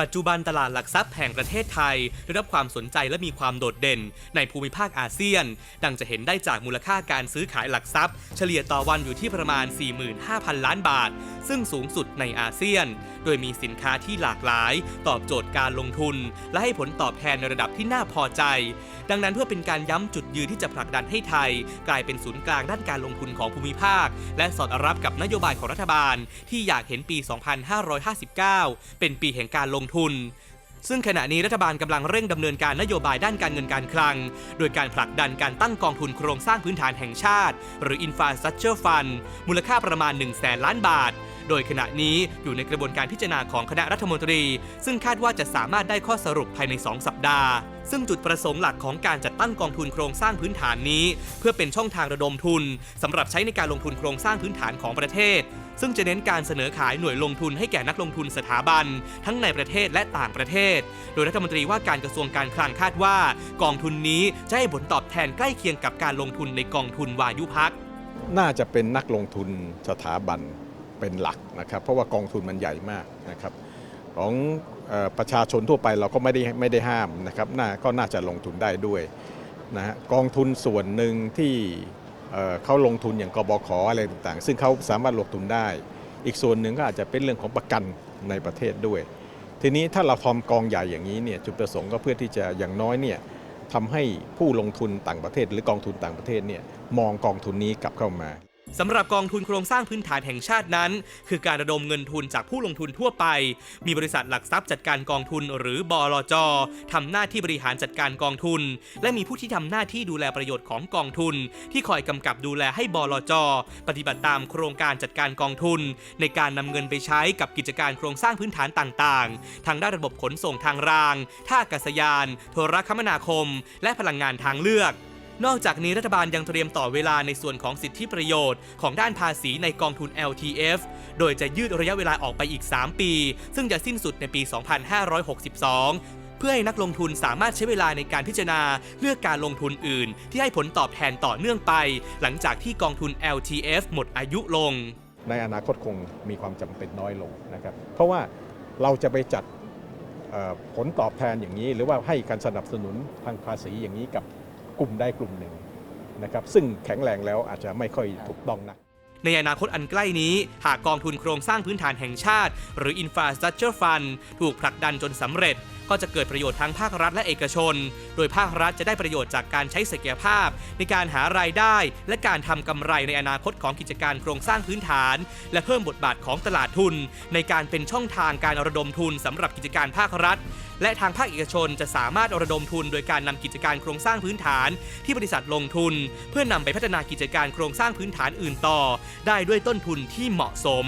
ปัจจุบันตลาดหลักทรัพย์แห่งประเทศไทย ได้รับความสนใจและมีความโดดเด่น ในภูมิภาคอาเซียน ดังจะเห็นได้จากมูลค่าการซื้อขายหลักทรัพย์ เฉลี่ยต่อวันอยู่ที่ประมาณ 45,000 ล้านบาท ซึ่งสูงสุดในอาเซียน โดยมีสินค้าที่หลากหลาย ตอบโจทย์การลงทุน และให้ผลตอบแทนในระดับที่น่าพอใจ ดังนั้นเพื่อเป็นการย้ำจุดยืนที่จะผลักดันให้ไทย กลายเป็นศูนย์กลางด้านการลงทุนของภูมิภาค และสอดรับกับนโยบายของรัฐบาล ที่อยากเห็นปี 2559 เป็นปีแห่งการลงทุน ซึ่งขณะนี้รัฐบาลกำลังเร่งดำเนินการนโยบายด้านการเงินการคลัง โดยการผลักดันการตั้งกองทุนโครงสร้างพื้นฐานแห่งชาติ หรือ Infrastructure Fund มูลค่าประมาณ 1 0 0 0 0แสนล้านบาท โดยขณะนี้อยู่ในกระบวนการพิจารณาของคณะรัฐมนตรี ซึ่งคาดว่าจะสามารถได้ข้อสรุปภายใน 2 สัปดาห์ ซึ่งจุดประสงค์หลักของการจัดตั้งกองทุนโครงสร้างพื้นฐานนี้ เพื่อเป็นช่องทางระดมทุนสำหรับใช้ในการลงทุนโครงสร้างพื้นฐานของประเทศ ซึ่งจะเน้นการเสนอขายหน่วยลงทุนให้แก่นักลงทุนสถาบัน ทั้งในประเทศและต่างประเทศ โดยรัฐมนตรีว่าการกระทรวงการคลังคาดว่า กองทุนนี้จะให้ผลตอบแทนใกล้เคียงกับการลงทุนในกองทุนวายุพักน่าจะเป็นนักลงทุนสถาบัน เป็นหลักนะครับ เพราะว่ากองทุนมันใหญ่มากนะครับของอประชาชนทั่วไปเราก็ไม่ได้ไม่ได้ห้ามนะครับน่าก็น่าจะลงทุนได้ด้วยนะฮะกองทุนส่วนหนึ่งที่เเขาลงทุนอย่างกบขอะไรต่างๆ ซึ่งเขาสามารถลงทุนได้ อีกส่วนหนึ่งก็อาจจะเป็นเรื่องของประกันในประเทศด้วย ทีนี้ถ้าเราทำกองใหญ่อย่างนี้เนี่ยจุดประสงค์ก็เพื่อที่จะอย่างน้อยเนี่ยทำให้ผู้ลงทุนต่างประเทศ หรือกองทุนต่างประเทศเนี่ยมองกองทุนนี้กลับเข้ามา สำหรับกองทุนโครงสร้างพื้นฐานแห่งชาตินั้น คือการระดมเงินทุนจากผู้ลงทุนทั่วไป มีบริษัทหลักทรัพย์จัดการกองทุนหรือบลจทำหน้าที่บริหารจัดการกองทุน และมีผู้ที่ทำหน้าที่ดูแลประโยชน์ของกองทุน ที่คอยกำกับดูแลให้บลจปฏิบัติตามโครงการจัดการกองทุน ในการนำเงินไปใช้กับกิจการโครงสร้างพื้นฐานต่างๆ ทางด้านระบบขนส่งทางราง ท่าอากาศยาน โทรคมนาคม และพลังงานทางเลือก นอกจากนี้รัฐบาลยังเตรียมต่อเวลาในส่วนของสิทธิประโยชน์ของด้านภาษีในกองทุน LTF โดยจะยืดระยะเวลาออกไปอีก 3 ปี ซึ่งจะสิ้นสุดในปี 2562เพื่อให้นักลงทุนสามารถใช้เวลาในการพิจารณาเลือกการลงทุนอื่น ที่ให้ผลตอบแทนต่อเนื่องไป หลังจากที่กองทุน LTF หมดอายุลง ในอนาคตคงมีความจำเป็นน้อยลงนะครับ เพราะว่าเราจะไปจัดผลตอบแทนอย่างนี้ หรือว่าให้การสนับสนุนทางภาษีอย่างนี้กับ ลุ่มใดกลุ่มหนึ่งนะครับซึ่งแข็งแรงแล้วอาจจะไม่ค่อยถูกต้องนักในอนาคตอันใกล้นี้ หากกองทุนโครงสร้างพื้นฐานแห่งชาติ หรือ Infrastructure Fund ถูกผลักดันจนสำเร็จ ก็จะเกิดประโยชน์ทั้งภาครัฐและเอกชน โดยภาครัฐจะได้ประโยชน์จากการใช้ศักยภาพ ในการหารายได้ และการทำกำไรในอนาคตของกิจการโครงสร้างพื้นฐาน และเพิ่มบทบาทของตลาดทุน ในการเป็นช่องทางการระดมทุนสำหรับกิจการภาครัฐและทางภาคเอกชนจะสามารถระดมทุนโดยการนำกิจการโครงสร้างพื้นฐาน ที่บริษัทลงทุน เพื่อนำไปพัฒนากิจการโครงสร้างพื้นฐานอื่นต่อ ได้ด้วยต้นทุนที่เหมาะสม